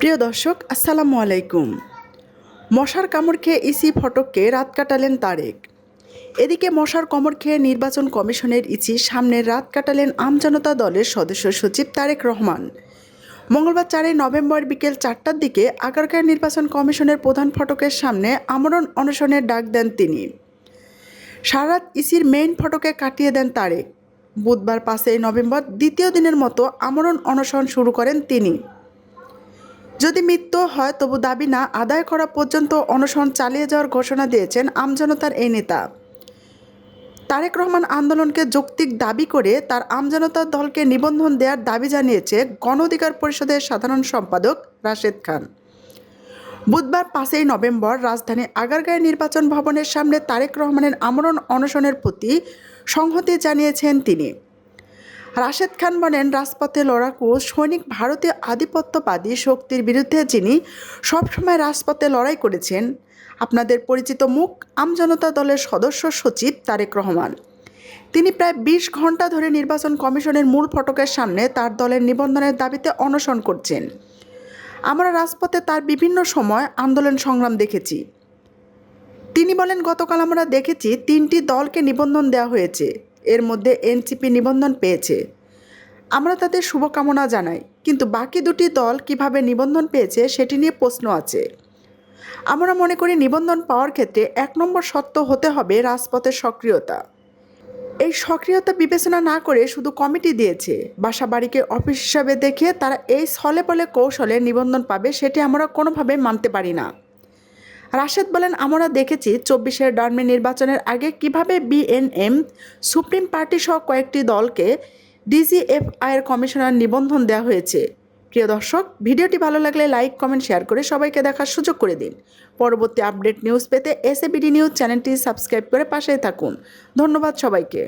প্রিয় দর্শক, আসসালামু আলাইকুম। মশার কামড় খেয়ে ইসি ফটককে রাত কাটালেন তারেক। এদিকে মশার কামড় খেয়ে নির্বাচন কমিশনের ইসি সামনে রাত কাটালেন আমজনতা দলের সদস্য সচিব তারেক রহমান। মঙ্গলবার চারই নভেম্বর বিকেল চারটার দিকে আগারগাঁও নির্বাচন কমিশনের প্রধান ফটকের সামনে আমরণ অনশনের ডাক দেন তিনি। সারাত ইসির মেইন ফটকে কাটিয়ে দেন তারেক। বুধবার পাঁচই নভেম্বর দ্বিতীয় দিনের মতো আমরণ অনশন শুরু করেন তিনি। যদি মৃত্যু হয়, তবু দাবি না আদায় করা পর্যন্ত অনশন চালিয়ে যাওয়ার ঘোষণা দিয়েছেন আমজনতার এই নেতা। তারেক রহমান আন্দোলনকে যৌক্তিক দাবি করে তার আমজনতার দলকে নিবন্ধন দেওয়ার দাবি জানিয়েছে গণ অধিকার পরিষদের সাধারণ সম্পাদক রাশেদ খান। বুধবার পাঁচই নভেম্বর রাজধানী আগারগাঁও নির্বাচন ভবনের সামনে তারেক রহমানের আমরণ অনশনের প্রতি সংহতি জানিয়েছেন তিনি। রাশেদ খান বলেন, রাজপথে লড়াকু সৈনিক ভারতীয় আধিপত্যবাদী শক্তির বিরুদ্ধে যিনি সবসময় রাজপথে লড়াই করেছেন, আপনাদের পরিচিত মুখ আমজনতা দলের সদস্য সচিব তারেক রহমান। তিনি প্রায় বিশ ঘণ্টা ধরে নির্বাচন কমিশনের মূল ফটকের সামনে তার দলের নিবন্ধনের দাবিতে অনশন করছেন। আমরা রাজপথে তার বিভিন্ন সময় আন্দোলন সংগ্রাম দেখেছি। তিনি বলেন, গতকাল আমরা দেখেছি তিনটি দলকে নিবন্ধন দেওয়া হয়েছে। এর মধ্যে এনসিপি নিবন্ধন পেয়েছে। আমরা তাদের শুভকামনা জানাই, কিন্তু বাকি দুটি দল কীভাবে নিবন্ধন পেয়েছে সেটি নিয়ে প্রশ্ন আছে। আমরা মনে করি নিবন্ধন পাওয়ার ক্ষেত্রে এক নম্বর সত্য হতে হবে রাজপথের সক্রিয়তা। এই সক্রিয়তা বিবেচনা না করে শুধু কমিটি দিয়েছে বাসা বাড়িকে অফিস হিসাবে দেখে তারা এই ছলে বলে কৌশলে নিবন্ধন পাবে সেটি আমরা কোনোভাবে মানতে পারি না। রাশেদ বলেন, আমরা দেখেছি চব্বিশের ডার্মি নির্বাচনের আগে কীভাবে বিএনএম সুপ্রিম পার্টি সহ কয়েকটি দলকে ডিজিএফআইয়ের কমিশনার নিবন্ধন দেওয়া হয়েছে। প্রিয় দর্শক, ভিডিওটি ভালো লাগলে লাইক, কমেন্ট, শেয়ার করে সবাইকে দেখার সুযোগ করে দিন। পরবর্তী আপডেট নিউজ পেতে এসএবিডি নিউজ চ্যানেলটি সাবস্ক্রাইব করে পাশে থাকুন। ধন্যবাদ সবাইকে।